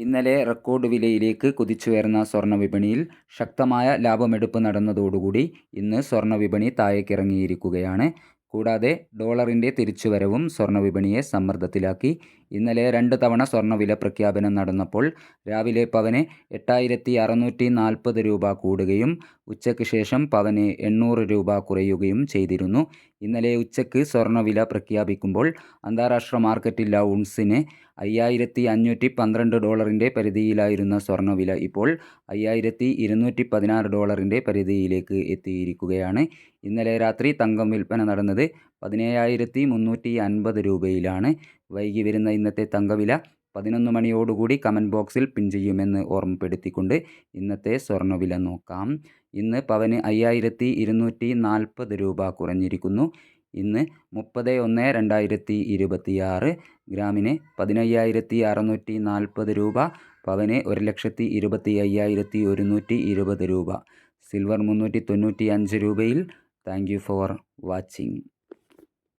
ഇന്നലെ റെക്കോർഡ് വിലയിലേക്ക് കുതിച്ചുയർന്ന സ്വർണ വിപണിയിൽ ശക്തമായ ലാഭമെടുപ്പ് നടന്നതോടുകൂടി ഇന്ന് സ്വർണ വിപണി താഴേക്കിറങ്ങിയിരിക്കുകയാണ്. കൂടാതെ ഡോളറിന്റെ തിരിച്ചുവരവും സ്വർണ വിപണിയെ സമ്മർദ്ദത്തിലാക്കി. ഇന്നലെ രണ്ട് തവണ സ്വർണവില പ്രഖ്യാപനം നടന്നപ്പോൾ രാവിലെ പവന് എട്ടായിരത്തി അറുന്നൂറ്റി നാൽപ്പത് രൂപ കൂടുകയും ഉച്ചയ്ക്ക് ശേഷം പവന് എണ്ണൂറ് രൂപ കുറയുകയും ചെയ്തിരുന്നു. ഇന്നലെ ഉച്ചയ്ക്ക് സ്വർണവില പ്രഖ്യാപിക്കുമ്പോൾ അന്താരാഷ്ട്ര മാർക്കറ്റിൽ ഔൺസിന് അയ്യായിരത്തി അഞ്ഞൂറ്റി പന്ത്രണ്ട് ഡോളറിന്റെ പരിധിയിലായിരുന്ന സ്വർണവില ഇപ്പോൾ അയ്യായിരത്തി ഇരുന്നൂറ്റി പതിനാറ് ഡോളറിന്റെ പരിധിയിലേക്ക് എത്തിയിരിക്കുകയാണ്. ഇന്നലെ രാത്രി തങ്കം വിൽപ്പന നടന്നത് പതിനേഴായിരത്തി മുന്നൂറ്റി അൻപത് രൂപയിലാണ്. വൈകി വരുന്ന ഇന്നത്തെ തങ്കവില പതിനൊന്ന് മണിയോടുകൂടി കമന്റ് ബോക്സിൽ പിൻ ചെയ്യുമെന്ന് ഓർമ്മപ്പെടുത്തിക്കൊണ്ട് ഇന്നത്തെ സ്വർണവില നോക്കാം. ഇന്ന് പവന് അയ്യായിരത്തി ഇരുന്നൂറ്റി നാൽപ്പത് രൂപ കുറഞ്ഞിരിക്കുന്നു. ഇന്ന് മുപ്പത് ഒന്ന് രണ്ടായിരത്തി ഇരുപത്തിയാറ് ഗ്രാമിന് പതിനയ്യായിരത്തി അറുന്നൂറ്റി നാൽപ്പത് രൂപ പവന് ഒരു ലക്ഷത്തി ഇരുപത്തി അയ്യായിരത്തി ഒരുന്നൂറ്റി ഇരുപത് രൂപ. സിൽവർ മുന്നൂറ്റി തൊണ്ണൂറ്റി അഞ്ച് രൂപയിൽ. Thank you for watching.